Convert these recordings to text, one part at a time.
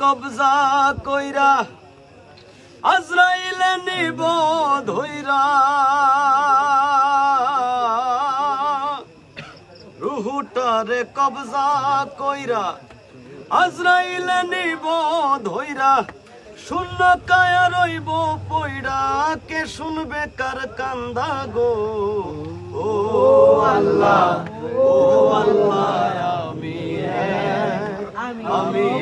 কবজা কইরা আজরাইলে নিব ধইরা। রুহুটারে কবজা কইরা আজরাইলে নিব ধইরা। শূন্য কায়া রইব পইরা কে শুনবে কার কান্দা গো? ও আল্লাহ।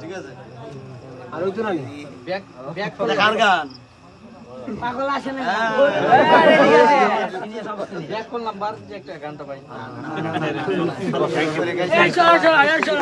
ঠিক আছে। আর ওই তো না কার গান পাগল আসে না ব্যাক করলাম বার যে একটা গানটা পাই একশো একশো একশো